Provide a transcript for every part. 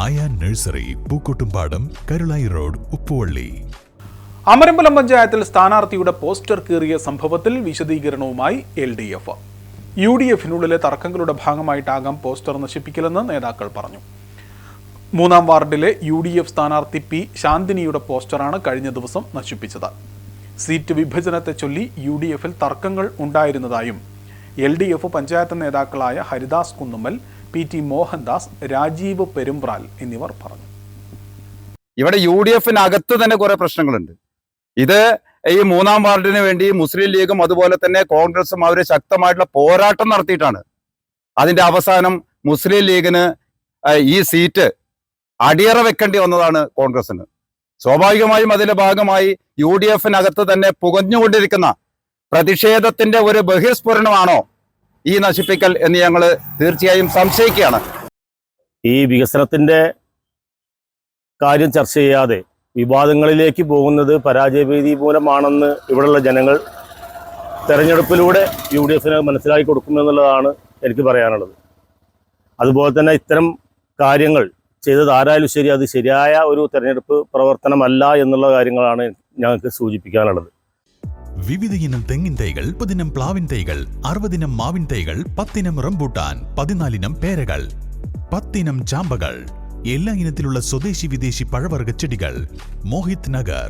Ayan nursery Pookkottumpadam Karulayi road Uppuvalli. Amarambalam പഞ്ചായത്തിൽ സ്ഥാനാർത്ഥിയുടെ poster കീറിയ സംഭവത്തിൽ വിശദീകരണവുമായി L D F. U D എഫിനുള്ളിലെ തർക്കങ്ങളുടെ ഭാഗമായിട്ടാകാം പോസ്റ്റർ നശിപ്പിക്കലെന്ന് നേതാക്കൾ പറഞ്ഞു. മൂന്നാം വാർഡിലെ യു ഡി എഫ് സ്ഥാനാർത്ഥി പി ശാന്തിനിയുടെ പോസ്റ്ററാണ് കഴിഞ്ഞ ദിവസം നശിപ്പിച്ചത്. സീറ്റ് വിഭജനത്തെ ചൊല്ലി യു ഡി എഫിൽ തർക്കങ്ങൾ ഉണ്ടായിരുന്നതായും എൽ ഡി എഫ് പഞ്ചായത്ത് നേതാക്കളായ ഹരിദാസ് കുന്നുമ്മൽ പി ടി മോഹൻദാസ് രാജീവ് പെരുമ്പ്രാൽ എന്നിവർ പറഞ്ഞു. ഇവിടെ യു ഡി എഫിനകത്ത് തന്നെ കുറെ പ്രശ്നങ്ങളുണ്ട്. ഇത് ഈ മൂന്നാം വാർഡിന് വേണ്ടി മുസ്ലിം ലീഗും അതുപോലെ തന്നെ കോൺഗ്രസും അവർ ശക്തമായിട്ടുള്ള പോരാട്ടം നടത്തിയിട്ടാണ്. അതിന്റെ അവസാനം മുസ്ലിം ലീഗിന് ഈ സീറ്റ് അടിയറ വെക്കേണ്ടി വന്നതാണ് കോൺഗ്രസിന് സ്വാഭാവികമായും അതിന്റെ ഭാഗമായി യു ഡി എഫിനകത്ത് തന്നെ പുകഞ്ഞുകൊണ്ടിരിക്കുന്ന പ്രതിഷേധത്തിന്റെ ഒരു ബഹിർസ്ഫുരണമാണോ ഈ നശിപ്പിക്കൽ എന്ന് ഞങ്ങൾ തീർച്ചയായും സംശയിക്കുകയാണ്. ഈ വികസനത്തിന്റെ കാര്യം ചർച്ച ചെയ്യാതെ വിവാദങ്ങളിലേക്ക് പോകുന്നത് പരാജയഭീതി മൂലമാണെന്ന് ഇവിടെയുള്ള ജനങ്ങൾ തെരഞ്ഞെടുപ്പിലൂടെ യു ഡി എഫിന് മനസ്സിലാക്കി കൊടുക്കുമെന്നുള്ളതാണ് എനിക്ക് പറയാനുള്ളത്. അതുപോലെ തന്നെ ഇത്തരം കാര്യങ്ങൾ ചെയ്തത് ആരായാലും ശരി അത് ശരിയായ ഒരു തെരഞ്ഞെടുപ്പ് പ്രവർത്തനമല്ല എന്നുള്ള കാര്യങ്ങളാണ് ഞങ്ങൾക്ക് സൂചിപ്പിക്കാനുള്ളത്. വിവിധ ഇനം തെങ്ങിൻ തൈകൾ മുപ്പതിനം പ്ലാവിൻ തൈകൾ അറുപതിനം മാവിൻ തൈകൾ പത്തിനം റംബൂട്ടാൻ പതിനാലിനം പേരകൾ പത്തിനം ചാമ്പകൾ എല്ലാ ഇനത്തിലുള്ള സ്വദേശി വിദേശി പഴവർഗ ചെടികൾ Mohit Nagar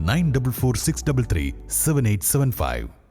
nine double four six double three seven eight seven five